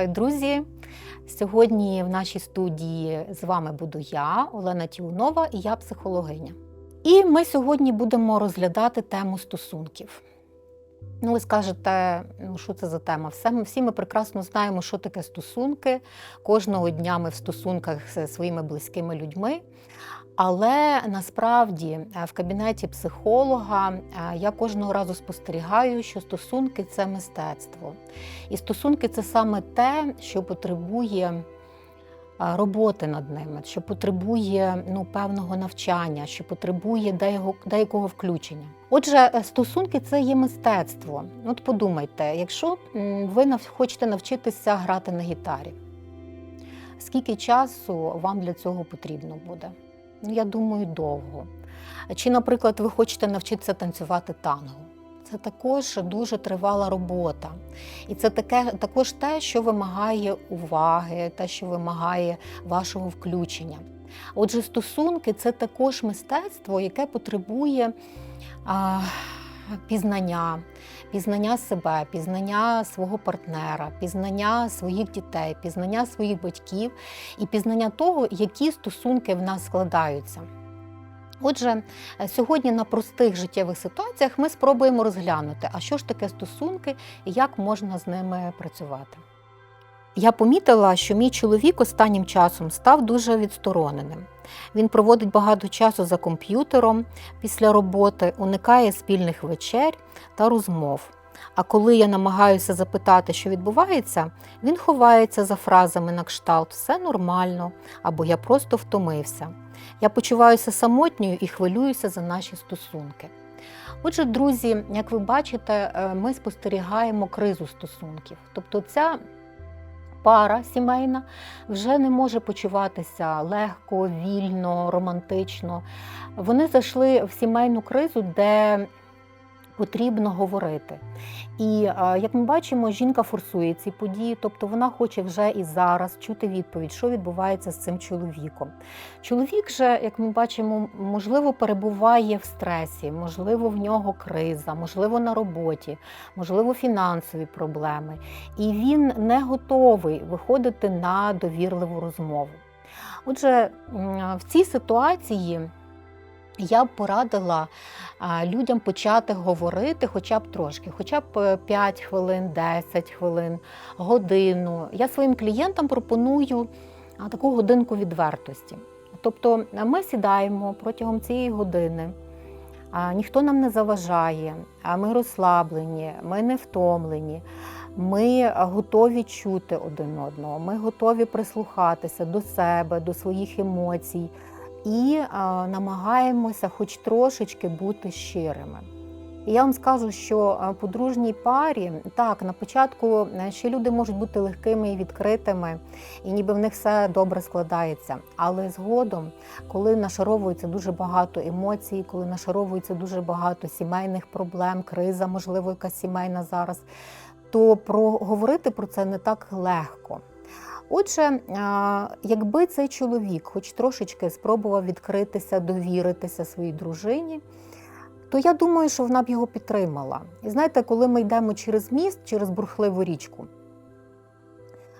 Вітаю, друзі! Сьогодні в нашій студії з вами буду я, Олена Тіунова, і я психологиня. І ми сьогодні будемо розглядати тему стосунків. Ну, ви скажете, ну що це за тема? Все ми всі ми прекрасно знаємо, що таке стосунки. Кожного дня ми в стосунках з своїми близькими людьми. Але насправді е, в кабінеті психолога е, я кожного разу спостерігаю, що стосунки це мистецтво. І стосунки це саме те, що потребує е, роботи над ними, що потребує ну, певного навчання, що потребує деякого, деякого включення. Отже, стосунки це є мистецтво. От подумайте, якщо ви хочете навчитися грати на гітарі, скільки часу вам для цього потрібно буде? Я думаю, довго. Чи, наприклад, ви хочете навчитися танцювати танго? Це також дуже тривала робота. І це таке, також те, що вимагає уваги, те, що вимагає вашого включення. Отже, стосунки це також мистецтво, яке потребує а, пізнання, пізнання себе, пізнання свого партнера, пізнання своїх дітей, пізнання своїх батьків і пізнання того, які стосунки в нас складаються. Отже, е, сьогодні на простих життєвих ситуаціях ми спробуємо розглянути, а що ж таке стосунки і як можна з ними працювати. Я помітила, що мій чоловік останнім часом став дуже відстороненим. Він проводить багато часу за комп'ютером після роботи, уникає спільних вечер та розмов. А коли я намагаюся запитати, що відбувається, він ховається за фразами на кшталт Все нормально або я просто втомився. Я почуваюся самотньою і хвилююся за наші стосунки. Отже, друзі, як ви бачите, е, ми спостерігаємо кризу стосунків. Тобто ця пара сімейна вже не може почуватися легко, вільно, романтично. Вони зайшли в сімейну кризу, де потрібно говорити. І як ми бачимо, жінка форсує ці події, тобто вона хоче вже і зараз чути відповідь, що відбувається з цим чоловіком. Чоловік же, як ми бачимо, можливо, перебуває в стресі, можливо, в нього криза, можливо, на роботі, можливо, фінансові проблеми. І він не готовий виходити на довірливу розмову. Отже, в цій ситуації я б порадила людям почати говорити хоча б трошки, хоча б е, 5 хвилин, 10 хвилин, годину. Я своїм клієнтам пропоную таку годинку відвертості. Тобто е, ми сідаємо протягом цієї години, ніхто нам не заважає, ми розслаблені, ми не втомлені. Ми готові чути один одного, ми готові прислухатися до себе, до своїх емоцій і а, намагаємося хоч трошечки бути щирими. І я вам скажу, що а, подружній парі так на початку е, ще люди можуть бути легкими і відкритими, і ніби в них все добре складається. Але згодом, коли нашаровується дуже багато емоцій, коли нашаровується дуже багато сімейних проблем, криза, можливо, якась сімейна зараз, то проговорити про це не так легко. Отже, якби цей чоловік хоч трошечки спробував відкритися, довіритися своїй дружині, то я думаю, що вона б його підтримала. І знаєте, коли ми йдемо через міст, через бурхливу річку,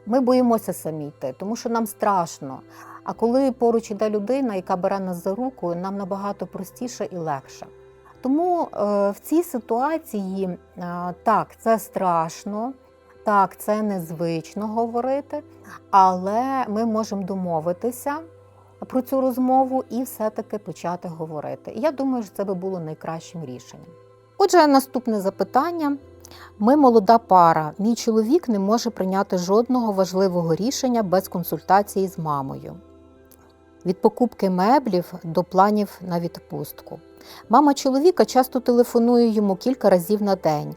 ми боїмося самі йти, тому що нам страшно. А коли поруч іде людина, яка бере нас за руку, нам набагато простіше і легше. Тому е, в цій ситуації так, це страшно, так, це незвично говорити, але ми можемо домовитися про цю розмову і все-таки почати говорити. Я думаю, що це би було найкращим рішенням. Отже, наступне запитання. Ми молода пара. Мій чоловік не може прийняти жодного важливого рішення без консультації з мамою. Від покупки меблів до планів на відпустку. Мама чоловіка часто телефонує йому кілька разів на день,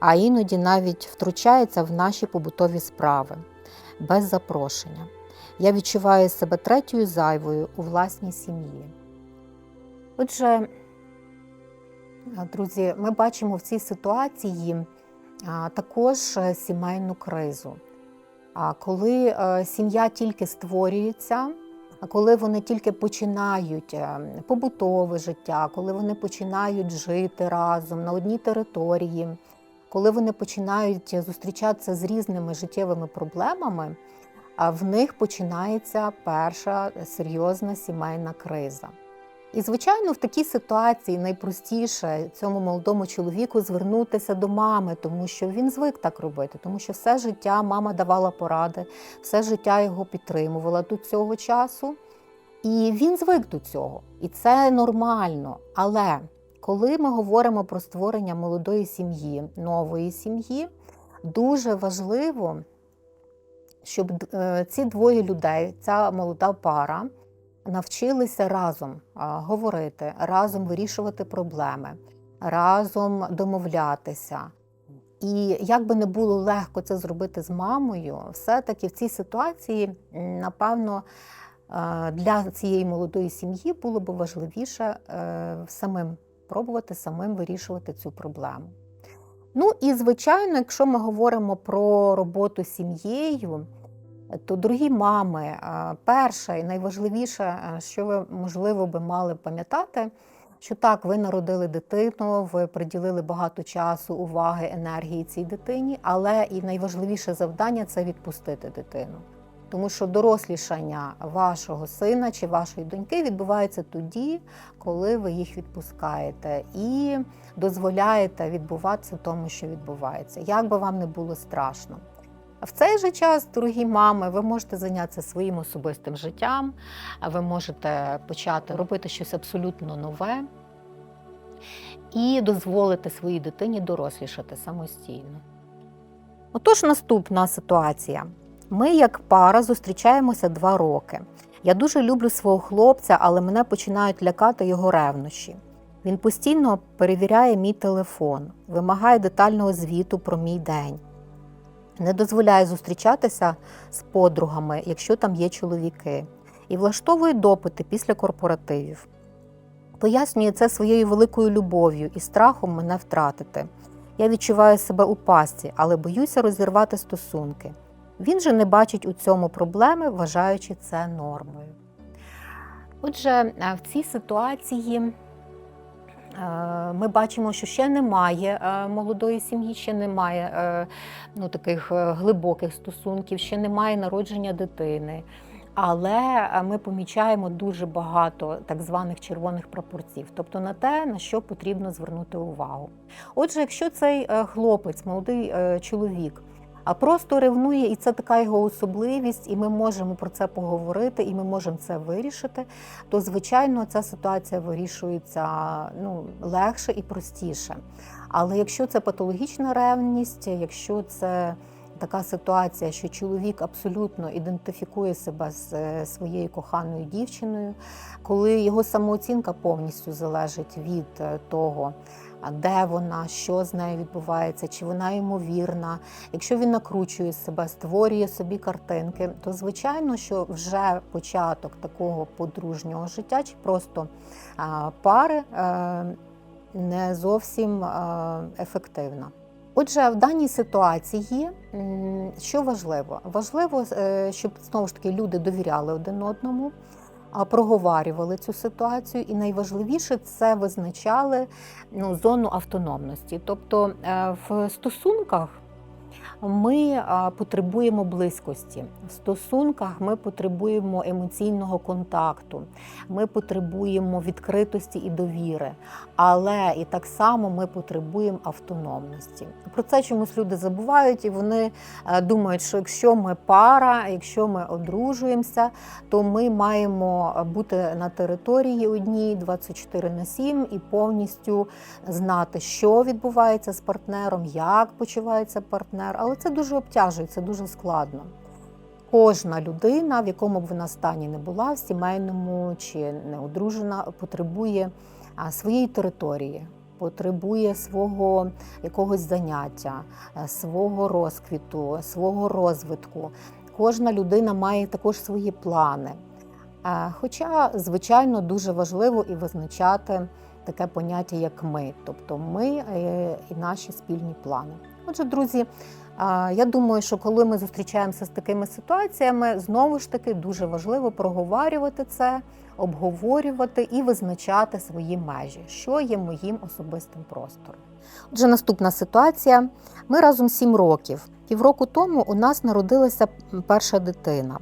а іноді навіть втручається в наші побутові справи без запрошення. Я відчуваю себе третьою зайвою у власній сім'ї. Отже, друзі, ми бачимо в цій ситуації також е, сімейну кризу. А коли е, сім'я тільки створюється, коли вони тільки починають е, побутове життя, коли вони починають жити разом на одній території, коли вони починають зустрічатися з різними життєвими проблемами, в них починається перша серйозна сімейна криза. І, звичайно, в такій ситуації найпростіше цьому молодому чоловіку звернутися до мами, тому що він звик так робити, тому що все життя мама давала поради, все життя його підтримувала до цього часу. І він звик до цього. І це нормально. Але коли ми говоримо про створення молодої сім'ї, нової сім'ї, дуже важливо, щоб е, ці двоє людей, ця молода пара, навчилися разом говорити, разом вирішувати проблеми, разом домовлятися. І як би не було легко це зробити з мамою, все-таки в цій ситуації, напевно, е, для цієї молодої сім'ї було б важливіше е, самим пробувати самим вирішувати цю проблему. Ну і звичайно, якщо ми говоримо про роботу з сім'єю, то, дорогі мами, е, перше і найважливіше, е, що ви, можливо, би мали пам'ятати, що так, ви народили дитину, ви приділили багато часу, уваги, енергії цій дитині, але і найважливіше завдання це відпустити дитину. Тому що дорослішання вашого сина чи вашої доньки відбувається тоді, коли ви їх відпускаєте і дозволяєте відбуватися тому, що відбувається, як би вам не було страшно. В цей же час, дорогі мами, ви можете зайнятися своїм особистим життям, ви можете почати робити щось абсолютно нове і дозволити своїй дитині дорослішати самостійно. Отож, наступна ситуація. Ми, як пара, зустрічаємося два роки. Я дуже люблю свого хлопця, але мене починають лякати його ревнощі. Він постійно перевіряє мій телефон, вимагає детального звіту про мій день не дозволяє зустрічатися з подругами, якщо там є чоловіки, і влаштовує допити після корпоративів. Пояснює це своєю великою любов'ю і страхом мене втратити. Я відчуваю себе у пастці, але боюся розірвати стосунки. Він же не бачить у цьому проблеми, вважаючи це нормою. Отже, в цій ситуації Е, ми бачимо, що ще немає е, молодої сім'ї, ще немає е, ну, таких глибоких стосунків, ще немає народження дитини. Але ми помічаємо дуже багато так званих червоних прапорців, тобто на те, на що потрібно звернути увагу. Отже, якщо цей хлопець, молодий чоловік, а просто ревнує, і це така його особливість, і ми можемо про це поговорити, і ми можемо це вирішити. То, звичайно, ця ситуація вирішується ну, легше і простіше. Але якщо це патологічна ревність, якщо це така ситуація, що чоловік абсолютно ідентифікує себе з е, своєю коханою дівчиною, коли його самооцінка повністю залежить від е, того де вона, що з нею відбувається, чи вона ймовірна. Якщо він накручує себе, створює собі картинки, то звичайно, що вже початок такого подружнього життя, чи просто пари е, не зовсім е, ефективна. Отже, в даній ситуації, що важливо? Важливо, е, щоб знову ж таки люди довіряли один одному проговарювали цю ситуацію, і найважливіше це визначали ну, зону автономності. Тобто е, в стосунках ми потребуємо близькості. В стосунках ми потребуємо емоційного контакту, ми потребуємо відкритості і довіри, але і так само ми потребуємо автономності. Про це чомусь люди забувають, і вони е, думають, що якщо ми пара, якщо ми одружуємося, то ми маємо бути на території одній 24 на 7 і повністю знати, що відбувається з партнером, як почувається партнер. Але це дуже обтяжує, це дуже складно. Кожна людина, в якому б вона стані не була, в сімейному чи не одружена, потребує своєї території, потребує свого якогось заняття, свого розквіту, свого розвитку. Кожна людина має також свої плани. Хоча, звичайно, дуже важливо і визначати таке поняття, як ми, тобто ми е, і наші спільні плани. Отже, друзі, я думаю, що коли ми зустрічаємося з такими ситуаціями, знову ж таки дуже важливо проговорювати це, обговорювати і визначати свої межі, що є моїм особистим простором. Отже, наступна ситуація. Ми разом сім років. Півроку тому у нас народилася перша дитина.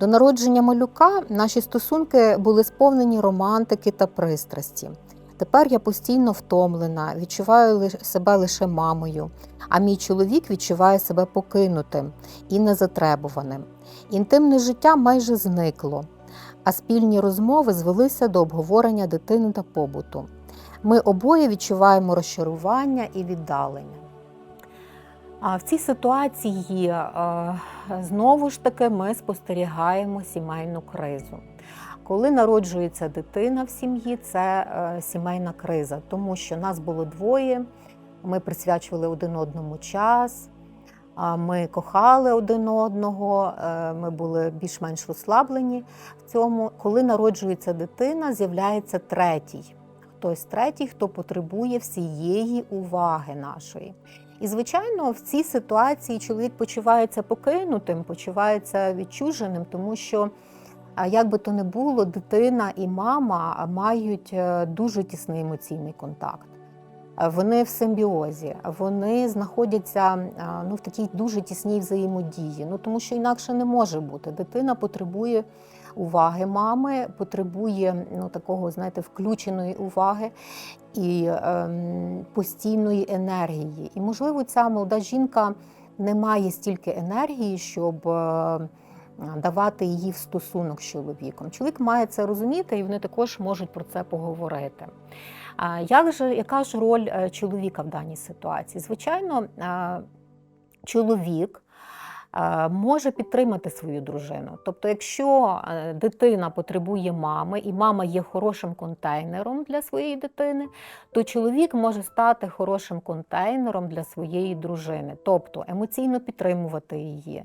До народження малюка наші стосунки були сповнені романтики та пристрасті. Тепер я постійно втомлена, відчуваю себе лише мамою, а мій чоловік відчуває себе покинутим і незатребуваним. Інтимне життя майже зникло, а спільні розмови звелися до обговорення дитини та побуту. Ми обоє відчуваємо розчарування і віддалення. А в цій ситуації е, знову ж таки ми спостерігаємо сімейну кризу. Коли народжується дитина в сім'ї, це е, сімейна криза, тому що нас було двоє, ми присвячували один одному час, ми кохали один одного, е, ми були більш-менш розслаблені в цьому. Коли народжується дитина, з'являється третій. Хтось третій, хто потребує всієї уваги нашої. І, звичайно, в цій ситуації чоловік почувається покинутим, почувається відчуженим, тому що, а, як би то не було, дитина і мама мають е, дуже тісний емоційний контакт. Е, Вони в симбіозі, вони знаходяться ну, в такій дуже тісній взаємодії. Ну тому що інакше не може бути. Дитина потребує уваги мами, потребує ну, такого, знаєте, включеної уваги і ем, постійної енергії. І, можливо, ця молода жінка не має стільки енергії, щоб е, давати її в стосунок з чоловіком. Чоловік має це розуміти, і вони також можуть про це поговорити. Як же, яка ж роль е, чоловіка в даній ситуації? Звичайно, е, чоловік е, може підтримати свою дружину. Тобто, якщо е, дитина потребує мами, і мама є хорошим контейнером для своєї дитини, то чоловік може стати хорошим контейнером для своєї дружини, тобто емоційно підтримувати її.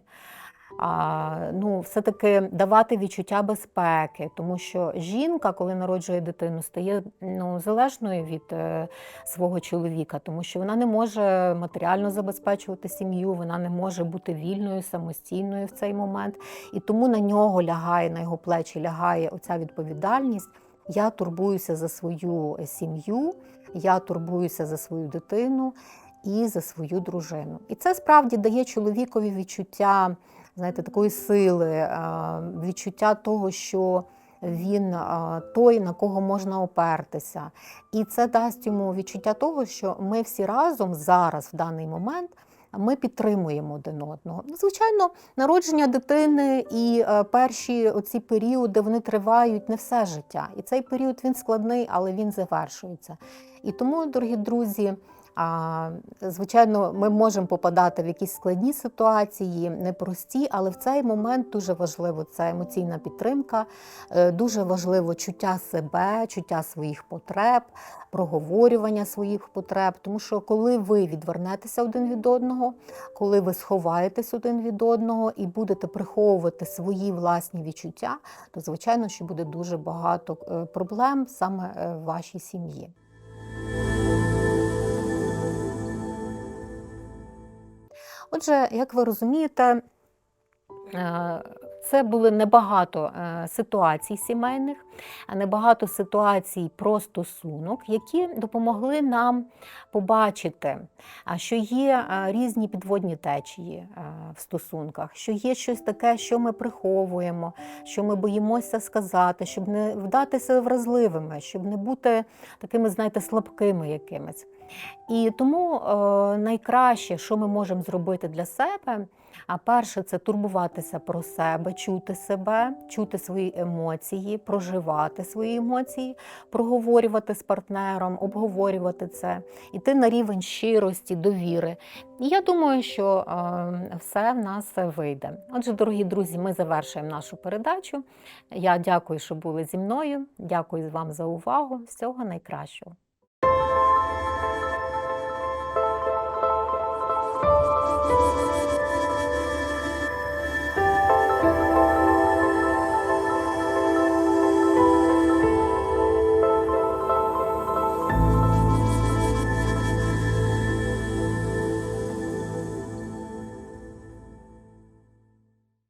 Ну, все-таки давати відчуття безпеки, тому що жінка, коли народжує дитину, стає ну, залежною від е, свого чоловіка, тому що вона не може матеріально забезпечувати сім'ю, вона не може бути вільною, самостійною в цей момент. І тому на нього лягає, на його плечі лягає оця відповідальність. Я турбуюся за свою сім'ю, я турбуюся за свою дитину і за свою дружину. І це справді дає чоловікові відчуття знаєте, такої сили, е, відчуття того, що він е, той, на кого можна опертися. І це дасть йому відчуття того, що ми всі разом зараз, в даний момент, ми підтримуємо один одного. Ну, Звичайно, народження дитини і е, перші оці періоди вони тривають не все життя. І цей період він складний, але він завершується. І тому, дорогі друзі, Звичайно, ми можемо попадати в якісь складні ситуації, непрості, але в цей момент дуже важливо це емоційна підтримка, е, дуже важливо чуття себе, чуття своїх потреб, проговорювання своїх потреб. Тому що коли ви відвернетеся один від одного, коли ви сховаєтесь один від одного і будете приховувати свої власні відчуття, то звичайно, що буде дуже багато е, проблем саме е, в вашій сім'ї. Отже, як ви розумієте, е, це були небагато е, ситуацій сімейних, а небагато ситуацій про стосунок, які допомогли нам побачити, що є е, різні підводні течії е, в стосунках, що є щось таке, що ми приховуємо, що ми боїмося сказати, щоб не вдатися вразливими, щоб не бути такими, знаєте, слабкими якимись. І тому е, найкраще, що ми можемо зробити для себе, а перше це турбуватися про себе, чути себе, чути свої емоції, проживати свої емоції, проговорювати з партнером, обговорювати це, іти на рівень щирості, довіри. І я думаю, що е, все в нас вийде. Отже, дорогі друзі, ми завершуємо нашу передачу. Я дякую, що були зі мною. Дякую вам за увагу. Всього найкращого.